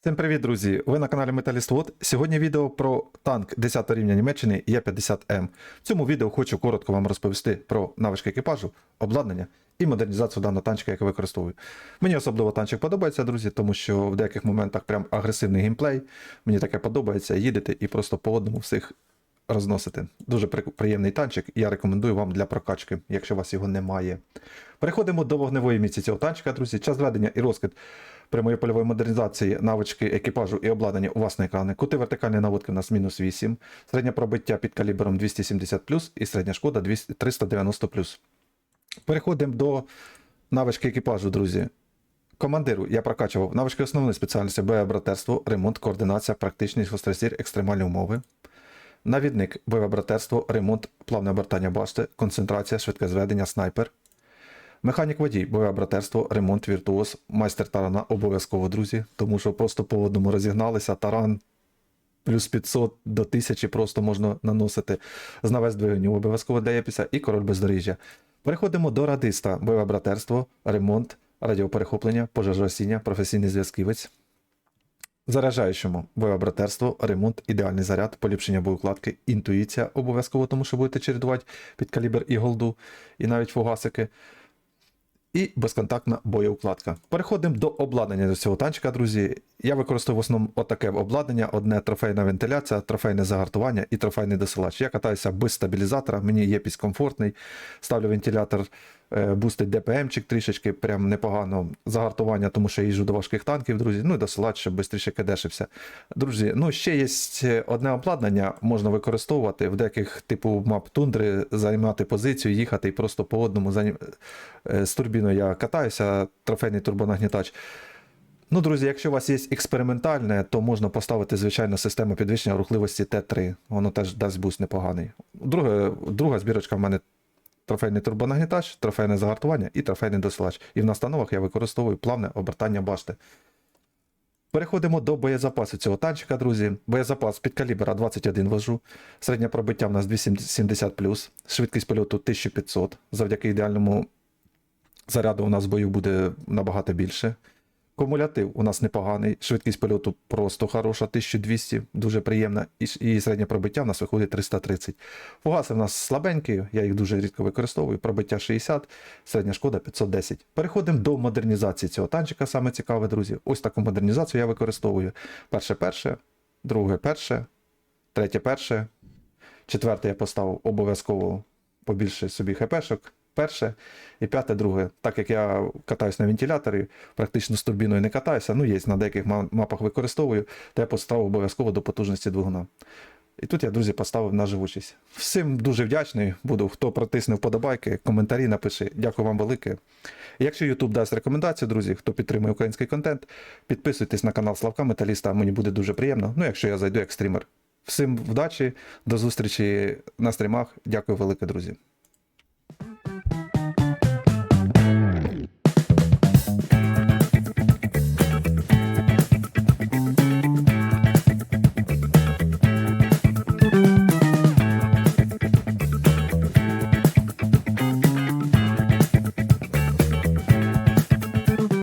Всім привіт, друзі! Ви на каналі Металіст Вод. Сьогодні відео про танк 10 рівня Німеччини Є50М. В цьому відео хочу коротко вам розповісти про навички екіпажу, обладнання і модернізацію даного танчика, який використовую. Мені особливо танчик подобається, друзі, тому що в деяких моментах прям агресивний геймплей. Мені таке подобається їдете і просто по одному всіх розносити. Дуже приємний танчик, я рекомендую вам для прокачки, якщо у вас його немає. Переходимо до вогневої місці цього танчика, друзі. Час зведення і розкид прямої польової модернізації, навички екіпажу і обладнання у вас на екрані. Кути вертикальної наводки у нас мінус 8, середнє пробиття під калібром 270 і середня шкода 390 Переходимо до навички екіпажу, друзі. Командиру я прокачував навички основної спеціальності боєбратерство, ремонт, координація, практичність, гостросір, екстремальні умови. Навідник боєбратерство, ремонт, плавне обертання башти, концентрація, швидке зведення, снайпер. Механік водій, боєбратерство, ремонт, віртуоз, майстер тарана обов'язково, друзі, тому що просто по одному розігналися, таран плюс 500 до 1000 просто можна наносити. Знавець двигунів обов'язково для єпіса і король бездоріжжя. Переходимо до радиста, бойове братерство, ремонт, радіоперехоплення, пожежогасіння, професійний зв'язківець. Заряджаючому бойове братерство, ремонт, ідеальний заряд, поліпшення боєукладки, інтуїція обов'язково, тому що будете чередувати під калібр і голду, і навіть фугасики. І безконтактна боєукладка. Переходимо до обладнання до цього танчика, друзі. Я використовую в основному отаке обладнання: одне трофейна вентиляція, трофейне загартування і трофейний досилач. Я катаюся без стабілізатора, мені є пісь комфортний. Ставлю вентилятор, бустить ДПМчик трішечки, прям непогано. Загартування, тому що я їжджу до важких танків, друзі. Ну і досилач, щоб швидше кидешився. Друзі, ну ще є одне обладнання, можна використовувати в деяких типу мап тундри, займати позицію, їхати і просто по одному е, з турбіною я катаюся, трофейний турбонагнітач. Ну, друзі, якщо у вас є експериментальне, то можна поставити звичайну систему підвищення рухливості Т3. Воно теж дасть буст непоганий. Друге, друга збірочка в мене трофейний турбонагнітач, трофейне загартування і трофейний досилач. І в настановах я використовую плавне обертання башти. Переходимо до боєзапасу цього танчика, друзі. Боєзапас під калібра 21 вожу. Середнє пробиття в нас 270 швидкість польоту 1500. Завдяки ідеальному заряду у нас в бою буде набагато більше. Кумулятив у нас непоганий, швидкість польоту просто хороша, 1200, дуже приємна, і, середнє пробиття у нас виходить 330. Фугаси в нас слабенькі, я їх дуже рідко використовую, пробиття 60, середня шкода 510. Переходимо до модернізації цього танчика, саме цікаве, друзі. Ось таку модернізацію я використовую. Перше перше, друге перше, третє перше, четверте я поставив обов'язково побільше собі хпшок. Перше і п'яте, друге. Так як я катаюсь на вентиляторі, практично з турбіною не катаюся, ну є на деяких мапах використовую, то я поставив обов'язково до потужності двигуна. І тут я, друзі, поставив на живучість. Всім дуже вдячний буду, хто протисне вподобайки, коментарі напиши. Дякую вам велике. Якщо YouTube дасть рекомендацію, друзі, хто підтримує український контент, підписуйтесь на канал Славка Металіста, мені буде дуже приємно. Ну, якщо я зайду як стрімер. Всім вдачі, до зустрічі на стрімах. Дякую велике, друзі.